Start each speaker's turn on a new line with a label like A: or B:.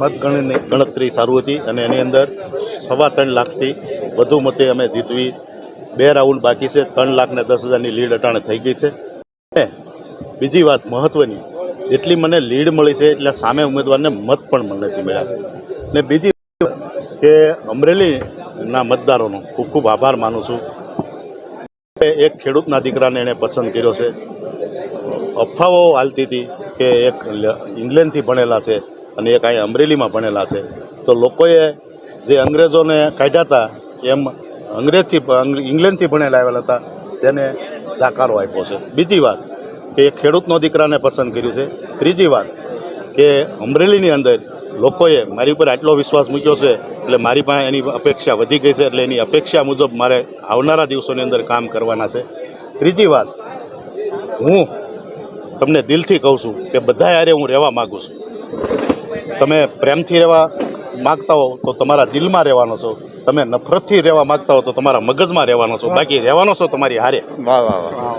A: મતગણની ગણતરી સારું હતી અને એની અંદર સવા ત્રણ લાખથી વધુ મતે અમે જીતવી. બે રાઉન્ડ બાકી છે, ત્રણ લાખ ને દસ હજારની લીડ અટાણે થઈ ગઈ છે. અને બીજી વાત મહત્વની, જેટલી મને લીડ મળી છે એટલે સામે ઉમેદવારને મત પણ મને નથી મળ્યા ને બીજી કે અમરેલીના મતદારોનો ખૂબ ખૂબ આભાર માનું છું. એક ખેડૂતના દીકરાને એણે પસંદ કર્યો છે. અફવાઓ હાલતી હતી કે એક ઇંગ્લેન્ડથી ભણેલા છે. અને એક અહીં અમરેલીમાં ભણેલા છે. તો લોકોએ જે અંગ્રેજોને કાઢ્યા હતા, એમ અંગ્રેજથી ઇંગ્લેન્ડથી ભણેલા આવેલા હતા, તેને જાકારો આપ્યો છે. બીજી વાત કે એ ખેડૂતનો દીકરાને પસંદ કર્યું છે. ત્રીજી વાત કે અમરેલીની અંદર લોકોએ મારી ઉપર આટલો વિશ્વાસ મૂક્યો છે, એટલે મારી પાસે એની અપેક્ષા વધી ગઈ છે, એટલે એની અપેક્ષા મુજબ મારે આવનારા દિવસોની અંદર કામ કરવાના છે. ત્રીજી વાત, હું તમને દિલથી કહું છું કે બધા યારે હું રહેવા માગું છું. તમે પ્રેમથી રહેવા માગતા હો તો તમારા દિલમાં રહેવાનો છો. તમે નફરતથી રહેવા માગતા હો તો તમારા મગજમાં રહેવાનો છો. બાકી રહેવાનો છો તમારી હારે.
B: વાહ વાહ વાહ.